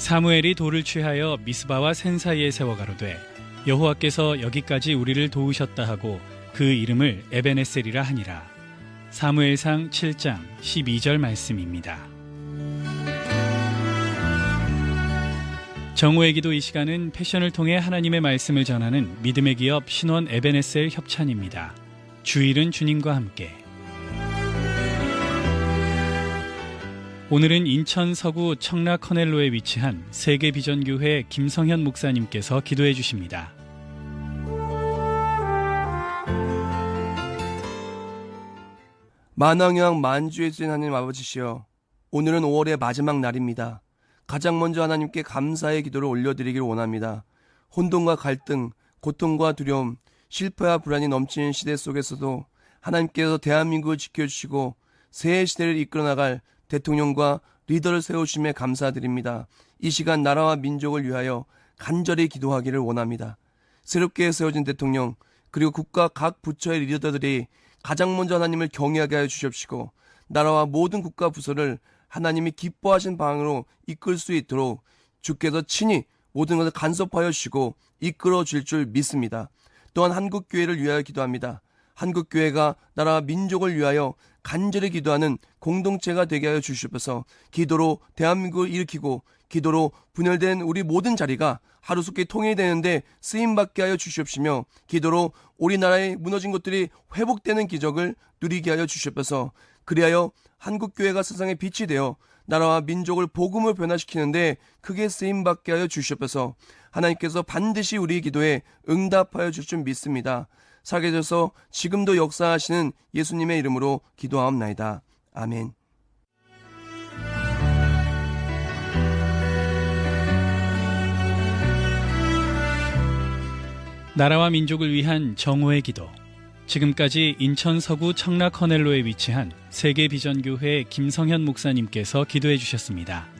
사무엘이 돌을 취하여 미스바와 센 사이에 세워 가로되 여호와께서 여기까지 우리를 도우셨다 하고 그 이름을 에베네셀이라 하니라. 사무엘상 7장 12절 말씀입니다. 정오의 기도 이 시간은 패션을 통해 하나님의 말씀을 전하는 믿음의 기업 신원 에베네셀 협찬입니다. 주일은 주님과 함께. 오늘은 인천 서구 청라 커넬로에 위치한 세계비전교회 김성현 목사님께서 기도해 주십니다. 만왕형 만주의 주인 하나님 아버지시여 오늘은 5월의 마지막 날입니다. 가장 먼저 하나님께 감사의 기도를 올려드리길 원합니다. 혼돈과 갈등, 고통과 두려움, 실패와 불안이 넘치는 시대 속에서도 하나님께서 대한민국을 지켜주시고 새 시대를 이끌어 나갈 대통령과 리더를 세우심에 감사드립니다. 이 시간 나라와 민족을 위하여 간절히 기도하기를 원합니다. 새롭게 세워진 대통령 그리고 국가 각 부처의 리더들이 가장 먼저 하나님을 경외하게 하여 주십시고 나라와 모든 국가 부서를 하나님이 기뻐하신 방향으로 이끌 수 있도록 주께서 친히 모든 것을 간섭하여 주시고 이끌어 줄 줄 믿습니다. 또한 한국 교회를 위하여 기도합니다. 한국 교회가 나라와 민족을 위하여 간절히 기도하는 공동체가 되게 하여 주시옵소서. 기도로 대한민국을 일으키고 기도로 분열된 우리 모든 자리가 하루속히 통일되는데 쓰임 받게 하여 주시옵시며 기도로 우리나라의 무너진 것들이 회복되는 기적을 누리게 하여 주시옵소서. 그리하여 한국 교회가 세상의 빛이 되어 나라와 민족을 복음을 변화시키는데 크게 쓰임 받게 하여 주시옵소서. 하나님께서 반드시 우리 기도에 응답하여 줄줄 믿습니다. 되셔서 지금도 역사하시는 예수님의 이름으로 기도하옵나이다. 아멘. 나라와 민족을 위한 정오의 기도. 지금까지 인천 서구 청라 커넬로에 위치한 세계비전교회 김성현 목사님께서 기도해 주셨습니다.